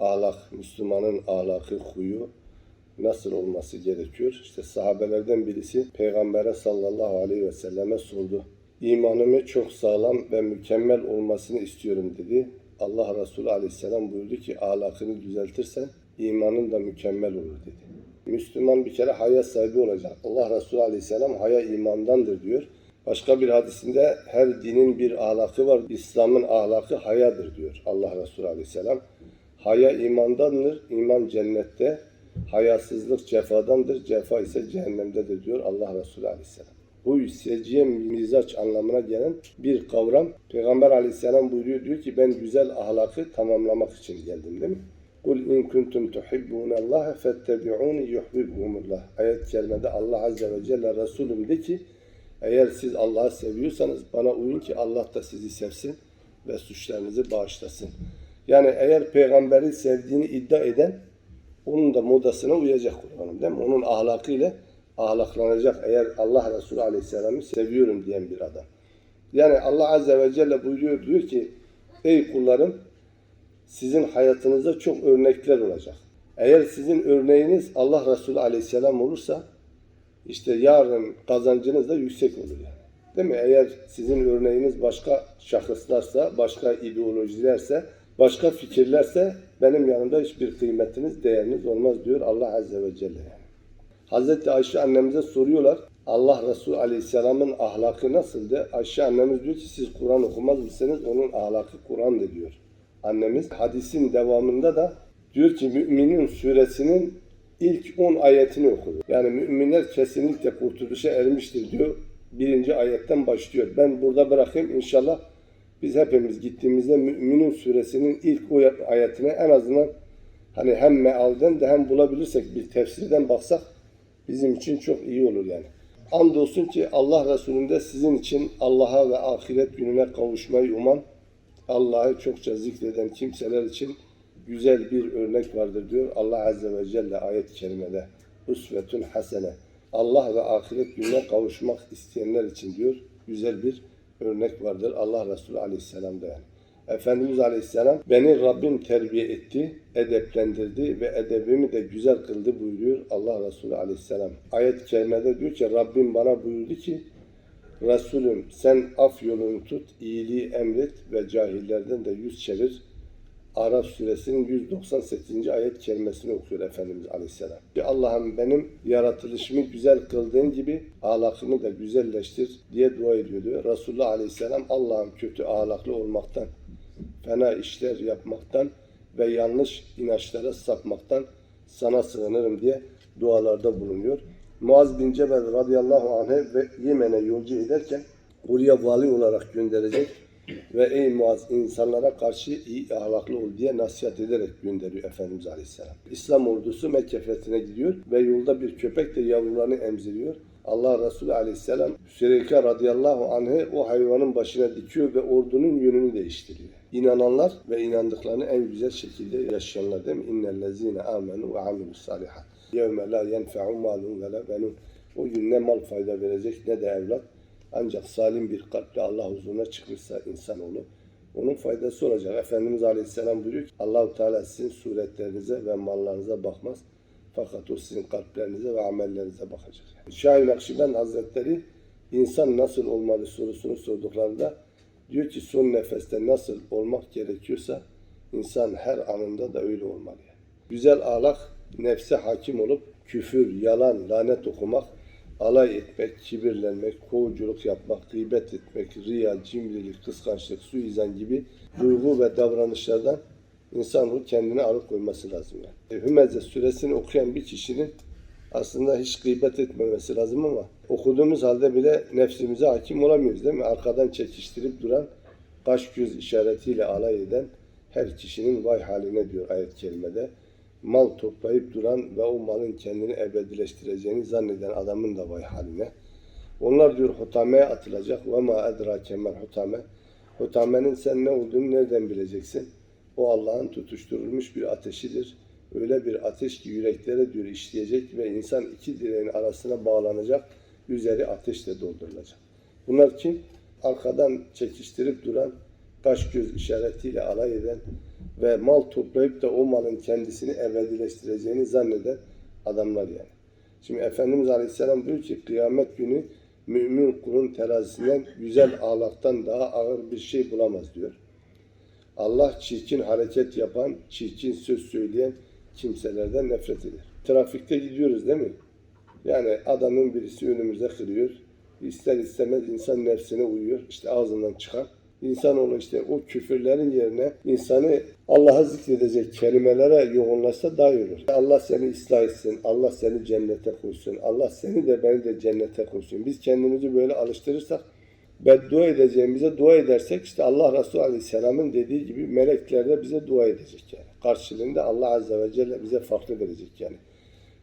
ahlak, Müslümanın ahlakı, huyu nasıl olması gerekiyor? İşte sahabelerden birisi Peygamber'e sallallahu aleyhi ve selleme sordu. İmanımı çok sağlam ve mükemmel olmasını istiyorum dedi. Allah Resulü aleyhisselam buyurdu ki ahlakını düzeltirsen imanın da mükemmel olur dedi. Müslüman bir kere haya sahibi olacak. Allah Resulü aleyhisselam haya imandandır diyor. Başka bir hadisinde her dinin bir ahlakı var. İslam'ın ahlakı hayadır diyor Allah Resulü aleyhisselam. Haya imandandır, iman cennette. Hayasızlık cefadandır, cefa ise cehennemdedir diyor Allah Resulü aleyhisselam. Bu seciye mizaç anlamına gelen bir kavram. Peygamber aleyhisselam buyuruyor diyor ki ben güzel ahlakı tamamlamak için geldim değil mi? Kul in kuntum tuhibbunallaha fettebi'uni yuhibbukumullah. Ayet kerimede Allah azze ve celle Resulüm de ki eğer siz Allah'ı seviyorsanız bana uyun ki Allah da sizi sevsin ve suçlarınızı bağışlasın. Yani eğer peygamberi sevdiğini iddia eden onun da modasına uyacak Kur'an'ın değil mi? Onun ahlakıyla ahlaklanacak eğer Allah Resulü Aleyhisselam'ı seviyorum diyen bir adam. Yani Allah Azze ve Celle buyuruyor diyor ki ey kullarım sizin hayatınızda çok örnekler olacak. Eğer sizin örneğiniz Allah Resulü Aleyhisselam olursa işte yarın kazancınız da yüksek olur yani. Değil mi? Eğer sizin örneğiniz başka şahıslarsa, başka ideolojilerse, başka fikirlerse benim yanımda hiçbir kıymetiniz, değeriniz olmaz diyor Allah Azze ve Celle. Hazreti Ayşe annemize soruyorlar. Allah Resulü Aleyhisselam'ın ahlakı nasıldı? Ayşe annemiz diyor ki siz Kur'an okumaz mısınız? Onun ahlakı Kur'an'dı diyor. Annemiz hadisin devamında da diyor ki Müminin suresinin ilk 10 ayetini okudu. Yani müminler kesinlikle kurtuluşa ermiştir diyor. Birinci ayetten başlıyor. Ben burada bırakayım inşallah biz hepimiz gittiğimizde Müminin suresinin ilk ayetine en azından hani hem mealden de hem bulabilirsek bir tefsirden baksak bizim için çok iyi olur yani. Andolsun ki Allah Resulü'nde sizin için Allah'a ve ahiret gününe kavuşmayı uman, Allah'ı çokça zikreden kimseler için güzel bir örnek vardır diyor Allah Azze ve Celle ayet-i kerimede. Usvetun hasene. Allah ve ahiret gününe kavuşmak isteyenler için diyor güzel bir örnek vardır Allah Resulü Aleyhisselam'da yani. Efendimiz Aleyhisselam beni Rabbim terbiye etti, edeplendirdi ve edebimi de güzel kıldı buyuruyor Allah Resulü Aleyhisselam. Ayet-i kerimede diyor ki Rabbim bana buyurdu ki Resulüm sen af yolunu tut, iyiliği emret ve cahillerden de yüz çevir. Araf suresinin 198. ayet kelimesini okuyor Efendimiz Aleyhisselam. Allah'ım benim yaratılışımı güzel kıldığın gibi ahlakımı da güzelleştir diye dua ediyor diyor. Resulullah Aleyhisselam Allah'ım kötü ahlaklı olmaktan, fena işler yapmaktan ve yanlış inançlara sapmaktan sana sığınırım diye dualarda bulunuyor. Muaz bin Cebel radıyallahu anh'e ve Yemen'e yolcu ederken oraya vali olarak gönderecek ve ey Muaz insanlara karşı iyi ahlaklı ol diye nasihat ederek gönderiyor Efendimiz Aleyhisselam. İslam ordusu Mekke fethine gidiyor ve yolda bir köpek de yavrularını emziriyor. Allah Resulü Aleyhisselam Süreyka radıyallahu anh'ı o hayvanın başına dikiyor ve ordunun yönünü değiştiriyor. İnananlar ve inandıklarını en güzel şekilde yaşayanlar değil mi? İnnellezine amenu ve amilus salihat. Yevme la yenfe'u malun ve la. O gün ne mal fayda verecek ne de evlat. Ancak salim bir kalple Allah huzuruna çıkmışsa insanoğlu onun faydası olacak. Efendimiz Aleyhisselam buyuruyor ki Allahu Teala sizin suretlerinize ve mallarınıza bakmaz. Fakat o sizin kalplerinize ve amellerinize bakacak. Şahin Akşibend Hazretleri insan nasıl olmalı sorusunu sorduklarında diyor ki son nefeste nasıl olmak gerekiyorsa insan her anında da öyle olmalı. Güzel ahlak nefse hakim olup küfür, yalan, lanet okumak, alay etmek, kibirlenmek, kovuculuk yapmak, gıybet etmek, riya, cimrilik, kıskançlık, suizan gibi duygu ve davranışlardan insan kendini alıkoyması lazım. Yani. Hümeze suresini okuyan bir kişinin aslında hiç gıybet etmemesi lazım ama okuduğumuz halde bile nefsimize hakim olamıyoruz değil mi? Arkadan çekiştirip duran, kaş göz işaretiyle alay eden her kişinin vay haline diyor ayet-i kerimede. Mal toplayıp duran ve o malın kendini ebedileştireceğini zanneden adamın da vay haline. Onlar diyor hutameye atılacak. Ve ma edrake mel hutame. Hutamenin sen ne olduğunu nereden bileceksin? O Allah'ın tutuşturulmuş bir ateşidir. Öyle bir ateş ki yüreklere diyor işleyecek ve insan iki direğin arasına bağlanacak. Üzeri ateşle doldurulacak. Bunlar kim? Arkadan çekiştirip duran, kaş göz işaretiyle alay eden, ve mal toplayıp da o malın kendisini ebedileştireceğini zanneden adamlar yani. Şimdi Efendimiz Aleyhisselam diyor ki kıyamet günü mümin kulun terazisinden güzel ahlaktan daha ağır bir şey bulamaz diyor. Allah çirkin hareket yapan, çirkin söz söyleyen kimselerden nefret eder. Trafikte gidiyoruz değil mi? Yani adamın birisi önümüze kırıyor. İster istemez insan nefsine uyuyor. İşte ağzından çıkan. İnsanoğlu işte o küfürlerin yerine insanı Allah'a zikredecek kelimelere yoğunlaşsa daha iyi olur. Allah seni ıslah etsin, Allah seni cennete koysun, Allah seni de beni de cennete koysun. Biz kendimizi böyle alıştırırsak, beddua edeceğimize dua edersek işte Allah Resulü Aleyhisselam'ın dediği gibi melekler de bize dua edecek yani. Karşılığında Allah Azze ve Celle bize farklı verecek yani.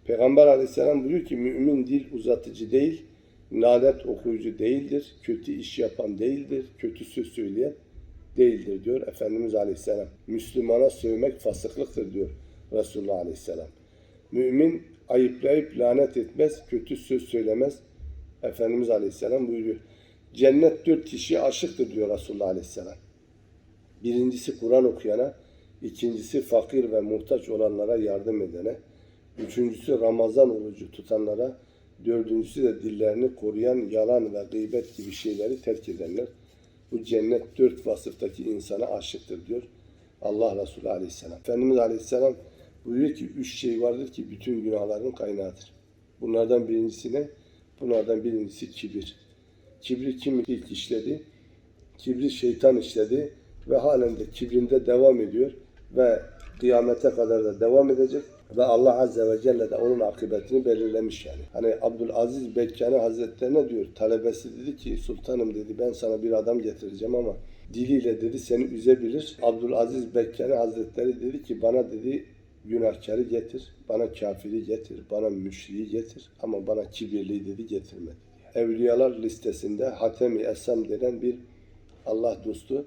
Peygamber Aleyhisselam buyuruyor ki mümin dil uzatıcı değil, nalet okuyucu değildir, kötü iş yapan değildir, kötü söz söyleyen değildir diyor Efendimiz Aleyhisselam. Müslümana sövmek fasıklıktır diyor Resulullah Aleyhisselam. Mümin ayıplayıp lanet etmez, kötü söz söylemez. Efendimiz Aleyhisselam buyuruyor. Cennet dört kişiye aşıktır diyor Resulullah Aleyhisselam. Birincisi Kur'an okuyana, ikincisi fakir ve muhtaç olanlara yardım edene, üçüncüsü Ramazan orucu tutanlara, dördüncüsü de dillerini koruyan yalan ve gıybet gibi şeyleri terk edenler. Bu cennet dört vasıftaki insana aşıktır diyor Allah Resulü Aleyhisselam. Efendimiz Aleyhisselam buyuruyor ki üç şey vardır ki bütün günahların kaynağıdır. Bunlardan birincisi ne? Bunlardan birincisi kibir. Kibri kim ilk işledi? Kibri şeytan işledi ve halen de kibrinde devam ediyor ve kıyamete kadar da devam edecek ve Allah Azze ve Celle de onun akıbetini belirlemiş yani. Hani Abdülaziz Bekkani Hazretlerine diyor talebesi dedi ki sultanım dedi ben sana bir adam getireceğim ama diliyle dedi seni üzebilir. Abdülaziz Bekkani Hazretleri dedi ki bana dedi günahkarı getir, bana kafiri getir, bana müşriği getir ama bana kibirliyi dedi getirme dedi. Evliyalar listesinde Hatemi Esam denen bir Allah dostu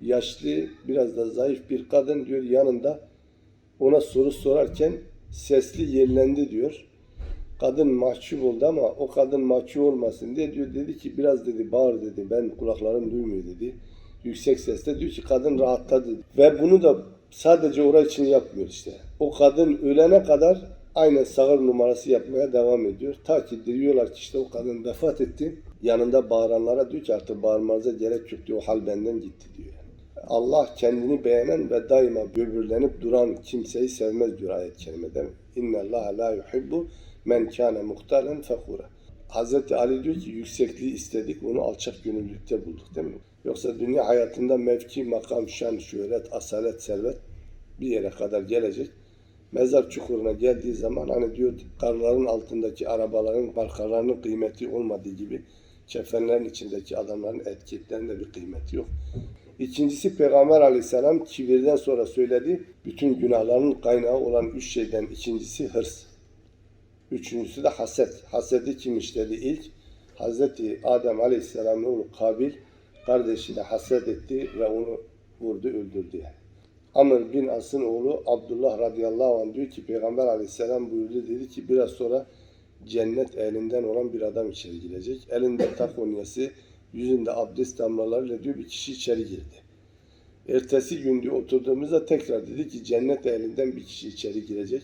yaşlı biraz da zayıf bir kadın diyor yanında ona soru sorarken sesli yerlendi diyor. Kadın mahcup oldu ama o kadın mahcup olmasın diye diyor dedi ki biraz dedi bağır dedi ben kulaklarım duymuyor dedi. Yüksek sesle diyor ki kadın rahatladı ve bunu da sadece orası için yapmıyor işte. O kadın ölene kadar aynen sağır numarası yapmaya devam ediyor. Ta ki diyorlar ki işte o kadın vefat etti. Yanında bağıranlara diyor ki artık bağırmanıza gerek yok diyor. O hal benden gitti diyor. Allah kendini beğenen ve daima böbürlenip duran kimseyi sevmez diyor ayet-i kerimede. İnne Allah la yuhibbu men kâne muhtalen fekura. Hazreti Ali diyor ki yüksekliği istedik, onu alçak gönüllülükte bulduk değil mi? Yoksa dünya hayatında mevki, makam, şan, şöhret, asalet, servet bir yere kadar gelecek. Mezar çukuruna geldiği zaman hani diyor karların altındaki arabaların markalarının kıymeti olmadığı gibi kefenlerin içindeki adamların etiketlerinin de bir kıymeti yok. İkincisi Peygamber aleyhisselam kibirden sonra söyledi. Bütün günahların kaynağı olan üç şeyden ikincisi hırs. Üçüncüsü de haset. Hasedi kim işledi ilk? Hazreti Adem aleyhisselamın oğlu Kabil kardeşine haset etti ve onu vurdu öldürdü. Amr bin As'ın oğlu Abdullah radıyallahu anh diyor ki Peygamber aleyhisselam buyurdu dedi ki biraz sonra cennet elinden olan bir adam içeri girecek. Elinde takonyası, yüzünde abdest damlalarıyla diyor bir kişi içeri girdi. Ertesi gün diyor oturduğumuzda tekrar dedi ki cennet elinden bir kişi içeri girecek.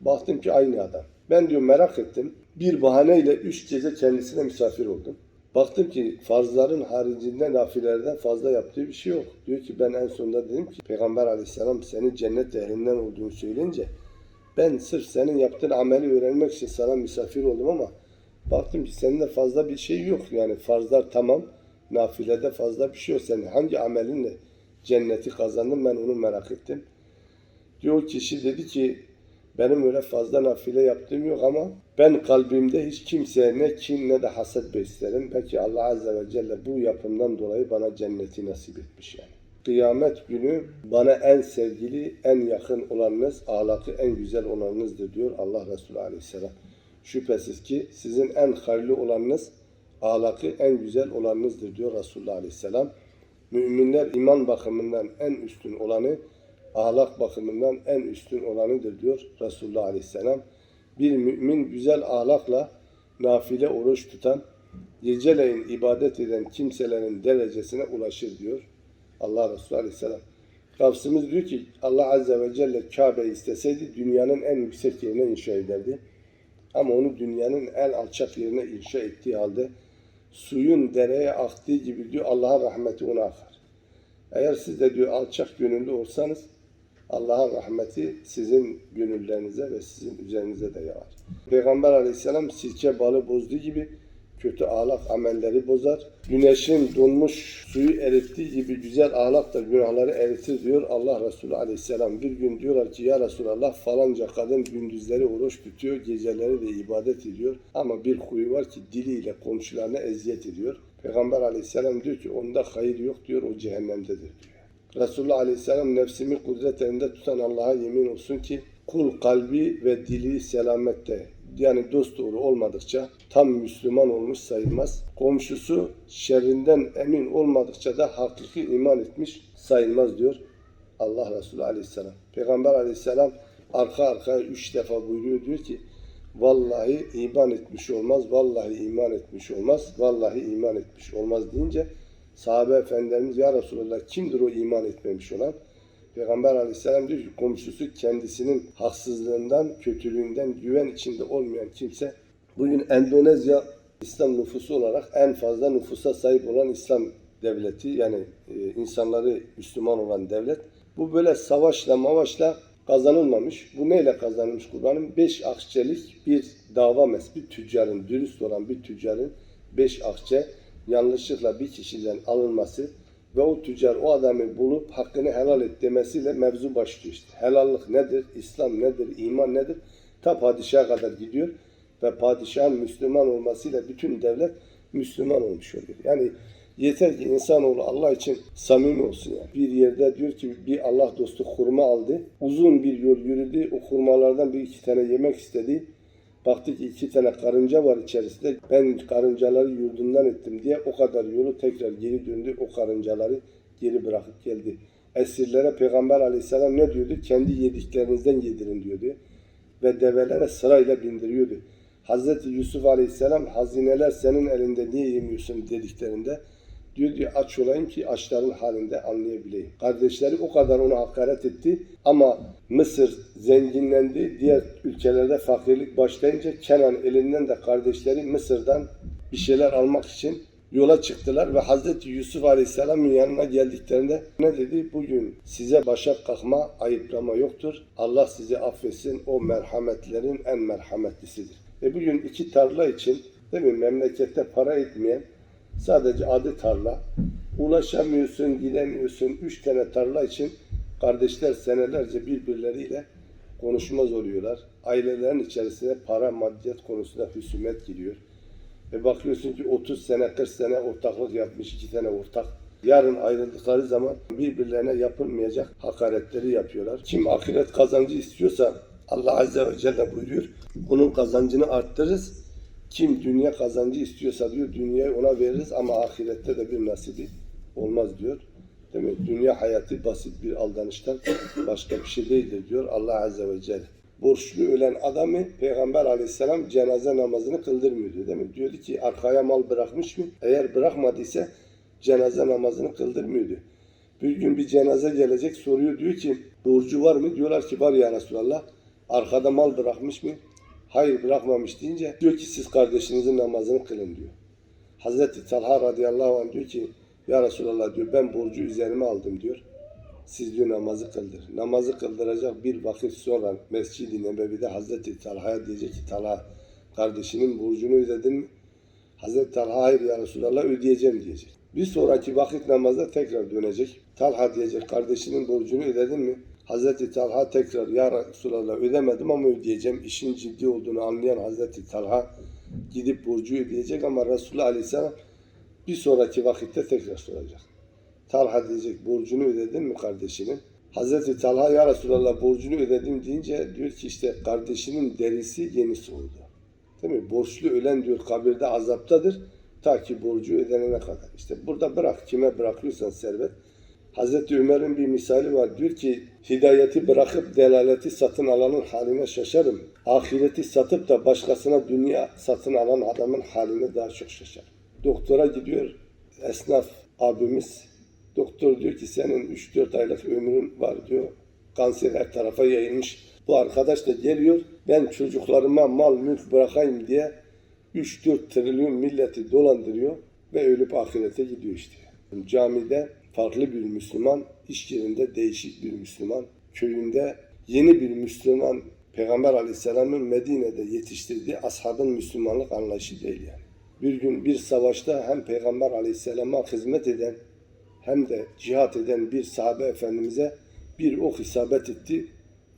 Baktım ki aynı adam. Ben diyor merak ettim. Bir bahaneyle üç gece kendisine misafir oldum. Baktım ki farzların haricinde nafilelerden fazla yaptığı bir şey yok. Diyor ki ben en sonunda dedim ki Peygamber aleyhisselam senin cennet ehlinden olduğunu söyleyince ben sırf senin yaptığın ameli öğrenmek için sana misafir oldum ama baktım ki senin fazla bir şey yok. Yani farzlar tamam, nafilede fazla bir şey yok. Senin hangi amelinle cenneti kazandın ben onu merak ettim. Diyor kişi dedi ki benim öyle fazla nafile yaptığım yok ama ben kalbimde hiç kimseye ne kin ne de haset beslerim. Peki Allah Azze ve Celle bu yapımdan dolayı bana cenneti nasip etmiş yani. Kıyamet günü bana en sevgili, en yakın olanınız, ahlakı en güzel olanınızdır diyor Allah Resulü Aleyhisselam. Şüphesiz ki sizin en hayırlı olanınız, ahlakı en güzel olanınızdır diyor Resulullah Aleyhisselam. Müminler iman bakımından en üstün olanı, ahlak bakımından en üstün olanıdır diyor Resulullah Aleyhisselam. Bir mümin güzel ahlakla nafile oruç tutan, geceleyin ibadet eden kimselerin derecesine ulaşır diyor Allah Resulü Aleyhisselam. Gavsımız diyor ki Allah Azze ve Celle Kabe isteseydi dünyanın en yüksek yerine inşa ederdi. Ama onu dünyanın en alçak yerine inşa ettiği halde suyun dereye aktığı gibi diyor Allah'ın rahmeti ona akar. Eğer siz de diyor alçak gönüllü olsanız Allah'ın rahmeti sizin gönüllerinize ve sizin üzerinize de yağar. Peygamber aleyhisselam sirke balı bozduğu gibi kötü ahlak amelleri bozar. Güneşin donmuş suyu erittiği gibi güzel ahlak da günahları eritir diyor Allah Resulü aleyhisselam. Bir gün diyorlar ki ya Resulallah falanca kadın gündüzleri oruç tutuyor, geceleri de ibadet ediyor. Ama bir huyu var ki diliyle komşularına eziyet ediyor. Peygamber aleyhisselam diyor ki onda hayır yok diyor o cehennemdedir diyor. Resulullah Aleyhisselam nefsimi kudret elinde tutan Allah'a yemin olsun ki kul kalbi ve dili selamette yani dost doğru olmadıkça tam Müslüman olmuş sayılmaz. Komşusu şerrinden emin olmadıkça da hakiki iman etmiş sayılmaz diyor Allah Resulü Aleyhisselam. Peygamber Aleyhisselam arka arkaya üç defa buyuruyor diyor ki vallahi iman etmiş olmaz, vallahi iman etmiş olmaz, vallahi iman etmiş olmaz deyince sahabe efendilerimiz ya Resulallah kimdir o iman etmemiş olan? Peygamber aleyhisselam diyor ki komşusu kendisinin haksızlığından, kötülüğünden güven içinde olmayan kimse bugün Endonezya İslam nüfusu olarak en fazla nüfusa sahip olan İslam devleti yani e, insanları Müslüman olan devlet. Bu böyle savaşla mavaşla kazanılmamış. Bu neyle kazanılmış kurbanım? Beş akçelik bir dava mes, bir tüccarın, dürüst olan bir tüccarın beş akçe yanlışlıkla bir kişiden alınması ve o tüccar o adamı bulup hakkını helal et demesiyle mevzu başlıyor işte. Helallik nedir? İslam nedir? iman nedir? Ta padişaha kadar gidiyor ve padişahın Müslüman olmasıyla bütün devlet Müslüman olmuş oluyor. Yani yeter ki insanoğlu Allah için samimi olsun yani. Bir yerde diyor ki bir Allah dostu hurma aldı. Uzun bir yol yürüdü. O hurmalardan bir iki tane yemek istedi. Baktı ki iki tane karınca var içerisinde. Ben karıncaları yurdundan ettim diye o kadar yolu tekrar geri döndü. O karıncaları geri bırakıp geldi. Esirlere Peygamber aleyhisselam ne diyordu? Kendi yediklerinizden yedirin diyordu. Ve develere sırayla bindiriyordu. Hazreti Yusuf aleyhisselam hazineler senin elinde niye yemiyorsun dediklerinde diyor diyor aç olayım ki açların halinde anlayabileyim. Kardeşleri o kadar ona hakaret etti ama Mısır zenginlendi. Diğer ülkelerde fakirlik başlayınca Kenan elinden de kardeşleri Mısır'dan bir şeyler almak için yola çıktılar ve Hazreti Yusuf Aleyhisselam'ın yanına geldiklerinde ne dedi? Bugün size başa kalkma, ayıplama yoktur. Allah sizi affetsin. O merhametlerin en merhametlisidir. Ve bugün iki tarla için değil mi memlekette para etmeyen sadece adı tarla. Ulaşamıyorsun, gidemiyorsun. Üç tane tarla için kardeşler senelerce birbirleriyle konuşmaz oluyorlar. Ailelerin içerisinde para, maddiyat konusunda husumet giriyor. Ve bakıyorsun ki 30 sene, 40 sene ortaklık yapmış iki tane ortak. Yarın ayrıldıkları zaman birbirlerine yapılmayacak hakaretleri yapıyorlar. Kim ahiret kazancı istiyorsa Allah Azze ve Celle buyuruyor. Bunun kazancını arttırırız. Kim dünya kazancı istiyorsa diyor dünyayı ona veririz ama ahirette de bir nasibi olmaz diyor. Değil mi? Dünya hayatı basit bir aldanıştan başka bir şey değildir diyor Allah Azze ve Celle. Borçlu ölen adamı Peygamber aleyhisselam cenaze namazını kıldırmıyordu değil mi? Diyordu ki arkaya mal bırakmış mı? Eğer bırakmadıysa cenaze namazını kıldırmıyordu. Bir gün bir cenaze gelecek soruyor diyor ki borcu var mı? Diyorlar ki var ya Resulallah. Arkada mal bırakmış mı? Hayır bırakmamış deyince diyor ki siz kardeşinizin namazını kılın diyor. Hazreti Talha radıyallahu anh diyor ki ya Resulallah diyor ben borcu üzerime aldım diyor. Siz diyor namazı kıldır. Namazı kıldıracak bir vakit sonra Mescid-i Nebevi'de Hazreti Talha'ya diyecek ki Talha kardeşinin borcunu ödedin mi? Hazreti Talha hayır ya Resulallah ödeyeceğim diyecek. Bir sonraki vakit namazda tekrar dönecek. Talha diyecek kardeşinin borcunu ödedin mi? Hazreti Talha tekrar ya Resulallah ödemedim ama ödeyeceğim. İşin ciddi olduğunu anlayan Hazreti Talha gidip borcu ödeyecek ama Resulullah Aleyhisselam bir sonraki vakitte tekrar soracak. Talha diyecek borcunu ödedin mi kardeşinin? Hazreti Talha ya Resulallah borcunu ödedim deyince diyor ki işte kardeşinin derisi yeni soğudu. Değil mi? Borçlu ölen diyor kabirde azaptadır ta ki borcu ödenene kadar. İşte burada bırak kime bırakıyorsan servet. Hazreti Ömer'in bir misali var. Diyor ki hidayeti bırakıp delaleti satın alanın haline şaşarım. Ahireti satıp da başkasına dünya satın alan adamın haline daha çok şaşar. Doktora gidiyor esnaf abimiz Doktor diyor ki senin 3-4 aylık ömrün var diyor. Kanser her tarafa yayılmış. Bu arkadaş da geliyor. Ben çocuklarıma mal mülk bırakayım diye 3-4 trilyon milleti dolandırıyor ve ölüp ahirete gidiyor işte. Camide farklı bir Müslüman, iş yerinde değişik bir Müslüman, köyünde yeni bir Müslüman, Peygamber Aleyhisselam'ın Medine'de yetiştirdiği ashabın Müslümanlık anlayışı değil yani. Bir gün bir savaşta hem Peygamber Aleyhisselam'a hizmet eden hem de cihat eden bir sahabe efendimize bir ok isabet etti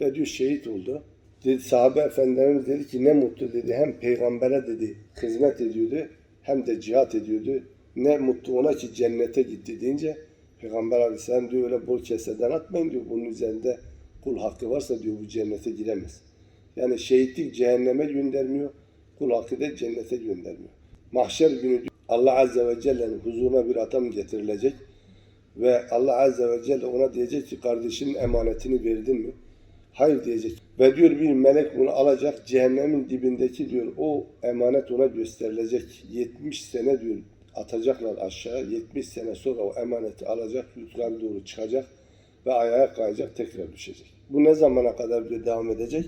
ve diyor şehit oldu. Dedi, sahabe efendilerimiz dedi ki ne mutlu dedi hem peygambere dedi hizmet ediyordu hem de cihat ediyordu. Ne mutlu ona ki cennete gitti deyince Peygamber aleyhisselam diyor öyle bol keseden atmayın diyor bunun üzerinde kul hakkı varsa diyor bu cennete giremez. Yani şehitlik cehenneme göndermiyor, kul hakkı da cennete göndermiyor. Mahşer günü Allah Azze ve Celle'nin huzuruna bir adam getirilecek ve Allah Azze ve Celle ona diyecek ki kardeşinin emanetini verdin mi? Hayır diyecek. Ve diyor bir melek bunu alacak cehennemin dibindeki diyor o emanet ona gösterilecek. 70 sene diyor atacaklar aşağı. 70 sene sonra o emaneti alacak yukarı doğru çıkacak ve ayağa kayacak tekrar düşecek. Bu ne zamana kadar diyor devam edecek?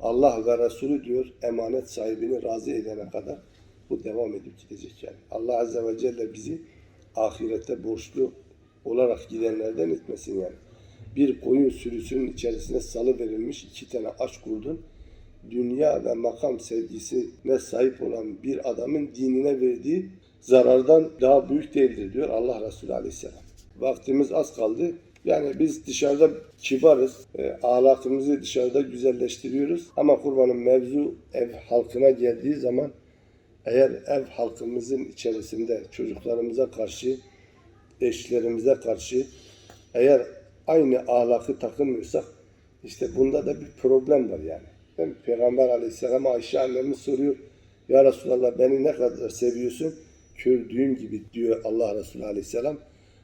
Allah ve Resulü diyor emanet sahibini razı edene kadar bu devam edip gidecek yani. Allah Azze ve Celle bizi ahirette borçlu olarak gidenlerden etmesin yani. Bir koyun sürüsünün içerisine salı verilmiş iki tane aç kurdun. Dünya ve makam sevgisine sahip olan bir adamın dinine verdiği zarardan daha büyük değildir diyor Allah Resulü Aleyhisselam. Vaktimiz az kaldı. Yani biz dışarıda kibarız, e, ahlakımızı dışarıda güzelleştiriyoruz. Ama kurbanın mevzu ev halkına geldiği zaman eğer ev halkımızın içerisinde çocuklarımıza karşı, eşlerimize karşı eğer aynı ahlakı takınmıyorsak işte bunda da bir problem var yani. Değil? Peygamber aleyhisselam Ayşe annemiz soruyor. Ya Resulallah beni ne kadar seviyorsun? Kördüğüm gibi diyor Allah Resulü aleyhisselam.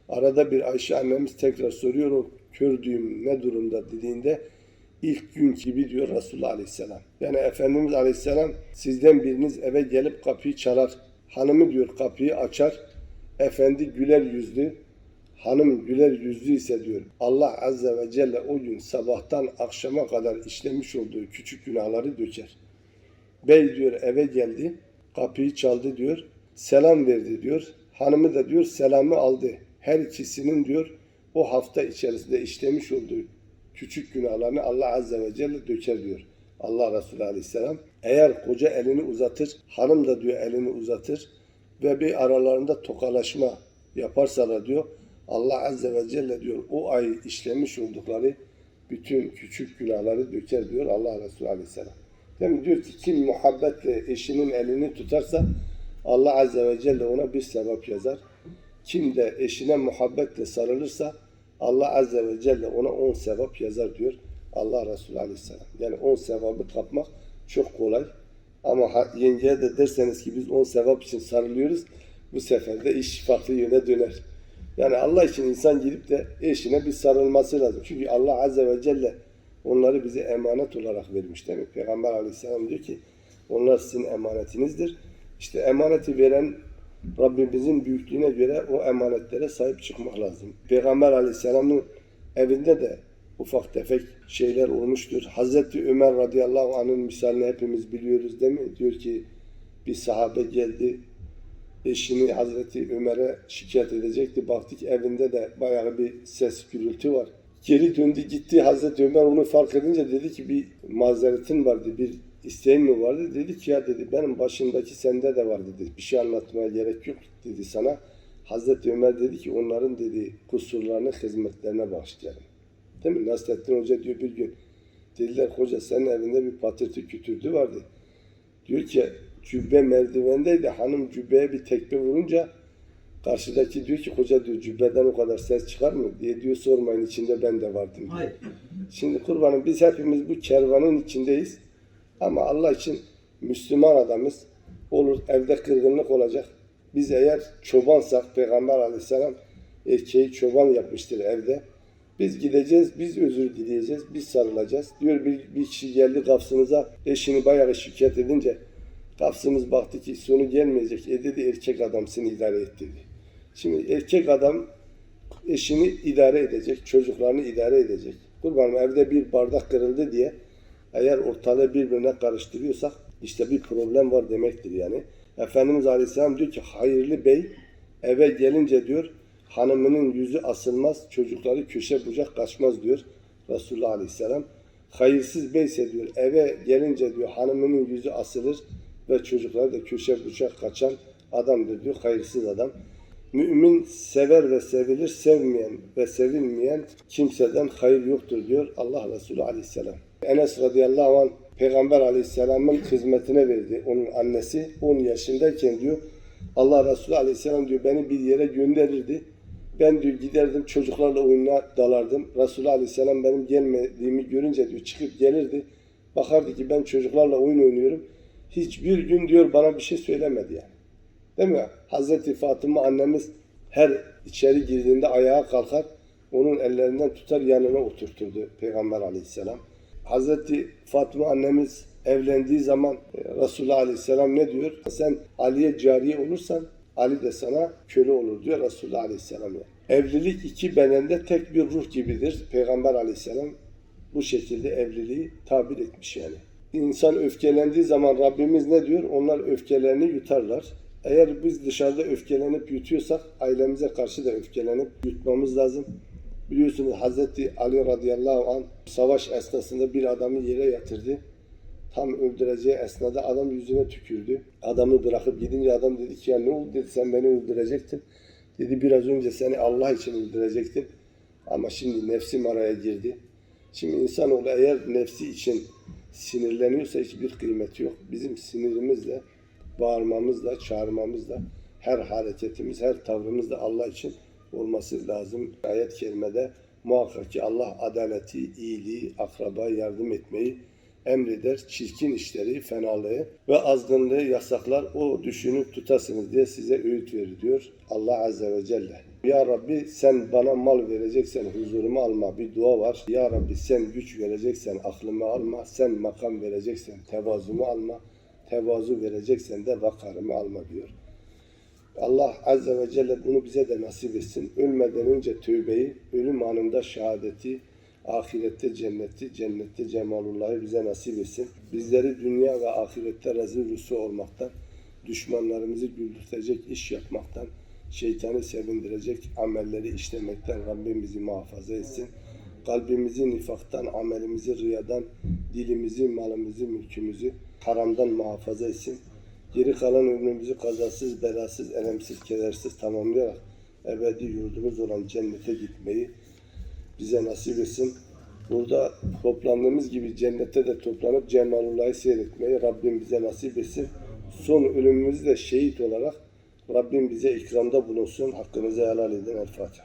Arada bir Ayşe annemiz tekrar soruyor o kördüğüm ne durumda dediğinde ilk gün gibi diyor Resulullah Aleyhisselam. Yani Efendimiz Aleyhisselam sizden biriniz eve gelip kapıyı çalar. Hanımı diyor kapıyı açar. Efendi güler yüzlü. Hanım güler yüzlü ise diyor Allah Azze ve Celle o gün sabahtan akşama kadar işlemiş olduğu küçük günahları döker. Bey diyor eve geldi. Kapıyı çaldı diyor. Selam verdi diyor. Hanımı da diyor selamı aldı. Her ikisinin diyor o hafta içerisinde işlemiş olduğu küçük günahlarını Allah Azze ve Celle döker diyor. Allah Resulü Aleyhisselam. Eğer koca elini uzatır, hanım da diyor elini uzatır ve bir aralarında tokalaşma yaparsalar diyor Allah Azze ve Celle diyor o ay işlemiş oldukları bütün küçük günahları döker diyor Allah Resulü Aleyhisselam. Mi? Diyor ki kim muhabbetle eşinin elini tutarsa Allah Azze ve Celle ona bir sevap yazar. Kim de eşine muhabbetle sarılırsa Allah Azze ve Celle ona on sevap yazar diyor Allah Resulü Aleyhisselam. Yani on sevabı kapmak çok kolay. Ama yengeye de derseniz ki biz on sevap için sarılıyoruz, bu sefer de iş farklı yöne döner. Yani Allah için insan gidip de eşine bir sarılması lazım. Çünkü Allah Azze ve Celle onları bize emanet olarak vermiş mi? Peygamber Aleyhisselam diyor ki onlar sizin emanetinizdir. İşte emaneti veren Rabbimizin büyüklüğüne göre o emanetlere sahip çıkmak lazım. Peygamber Aleyhisselam'ın evinde de ufak tefek şeyler olmuştur. Hazreti Ömer radıyallahu anh'ın misalini hepimiz biliyoruz değil mi? Diyor ki bir sahabe geldi eşini Hazreti Ömer'e şikayet edecekti. Baktık evinde de bayağı bir ses gürültü var. Geri döndü gitti Hazreti Ömer onu fark edince dedi ki bir mazeretin vardı, bir isteğin mi vardı? Dedi ki ya dedi benim başımdaki sende de var dedi. Bir şey anlatmaya gerek yok dedi sana. Hazreti Ömer dedi ki onların dedi kusurlarını hizmetlerine bağışlayalım. Değil mi? Nasrettin Hoca diyor bir gün dediler hoca senin evinde bir patırtı kütürdü vardı. Diyor ki cübbe merdivendeydi. Hanım cübbeye bir tekme vurunca karşıdaki diyor ki hoca diyor cübbeden o kadar ses çıkar mı diye diyor sormayın içinde ben de vardım diyor. Hayır. Şimdi kurbanım biz hepimiz bu kervanın içindeyiz. Ama Allah için Müslüman adamız. Olur evde kırgınlık olacak. Biz eğer çobansak Peygamber aleyhisselam erkeği çoban yapmıştır evde. Biz gideceğiz, biz özür dileyeceğiz, biz sarılacağız. Diyor bir, bir kişi geldi kapsımıza eşini bayağı şikayet edince kapsımız baktı ki sonu gelmeyecek. E dedi erkek adam seni idare et dedi. Şimdi erkek adam eşini idare edecek, çocuklarını idare edecek. Kurbanım evde bir bardak kırıldı diye eğer ortalığı birbirine karıştırıyorsak işte bir problem var demektir yani. Efendimiz Aleyhisselam diyor ki hayırlı bey eve gelince diyor hanımının yüzü asılmaz, çocukları köşe bucak kaçmaz diyor Resulullah Aleyhisselam. Hayırsız beyse diyor eve gelince diyor hanımının yüzü asılır ve çocukları da köşe bucak kaçan adamdır diyor hayırsız adam. Mümin sever ve sevilir, sevmeyen ve sevilmeyen kimseden hayır yoktur diyor Allah Resulü Aleyhisselam. Enes radıyallahu anh Peygamber Aleyhisselam'ın hizmetine verdi onun annesi 10 yaşındayken diyor Allah Resulü Aleyhisselam diyor beni bir yere gönderirdi. Ben diyor giderdim çocuklarla oyuna dalardım. Resulü Aleyhisselam benim gelmediğimi görünce diyor çıkıp gelirdi. Bakardı ki ben çocuklarla oyun oynuyorum. Hiçbir gün diyor bana bir şey söylemedi yani. Değil mi? Hazreti Fatıma annemiz her içeri girdiğinde ayağa kalkar, onun ellerinden tutar yanına oturturdu Peygamber aleyhisselam. Hazreti Fatıma annemiz evlendiği zaman e, Resulullah aleyhisselam ne diyor? Sen Ali'ye cariye olursan Ali de sana köle olur diyor Resulullah aleyhisselam. Evlilik iki bedende tek bir ruh gibidir. Peygamber aleyhisselam bu şekilde evliliği tabir etmiş yani. İnsan öfkelendiği zaman Rabbimiz ne diyor? Onlar öfkelerini yutarlar. Eğer biz dışarıda öfkelenip yutuyorsak ailemize karşı da öfkelenip yutmamız lazım. Biliyorsunuz Hazreti Ali radıyallahu anh savaş esnasında bir adamı yere yatırdı. Tam öldüreceği esnada adam yüzüne tükürdü. Adamı bırakıp gidince adam dedi ki ya ne oldu dedi sen beni öldürecektin. Dedi biraz önce seni Allah için öldürecektim. Ama şimdi nefsim araya girdi. Şimdi insanoğlu eğer nefsi için sinirleniyorsa hiçbir kıymeti yok. Bizim sinirimizle, bağırmamızla, çağırmamızla, her hareketimiz, her tavrımız da Allah için olması lazım. Ayet-i kerimede muhakkak ki Allah adaleti, iyiliği, akraba yardım etmeyi emreder. Çirkin işleri, fenalığı ve azgınlığı yasaklar. O düşünüp tutasınız diye size öğüt verir diyor Allah Azze ve Celle. Ya Rabbi sen bana mal vereceksen huzurumu alma bir dua var. Ya Rabbi sen güç vereceksen aklımı alma. Sen makam vereceksen tevazumu alma. Tevazu vereceksen de vakarımı alma diyor. Allah Azze ve Celle bunu bize de nasip etsin. Ölmeden önce tövbeyi, ölüm anında şehadeti, ahirette cenneti, cennette cemalullahı bize nasip etsin. Bizleri dünya ve ahirette rezil rüsva olmaktan, düşmanlarımızı güldürtecek iş yapmaktan, şeytanı sevindirecek amelleri işlemekten Rabbim bizi muhafaza etsin. Kalbimizi nifaktan, amelimizi riyadan, dilimizi, malımızı, mülkümüzü haramdan muhafaza etsin. Geri kalan ömrümüzü kazasız, belasız, elemsiz, kedersiz tamamlayarak ebedi yurdumuz olan cennete gitmeyi bize nasip etsin. Burada toplandığımız gibi cennette de toplanıp Cemalullah'ı seyretmeyi Rabbim bize nasip etsin. Son ölümümüzü de şehit olarak Rabbim bize ikramda bulunsun. Hakkınızı helal edin. El Fatiha.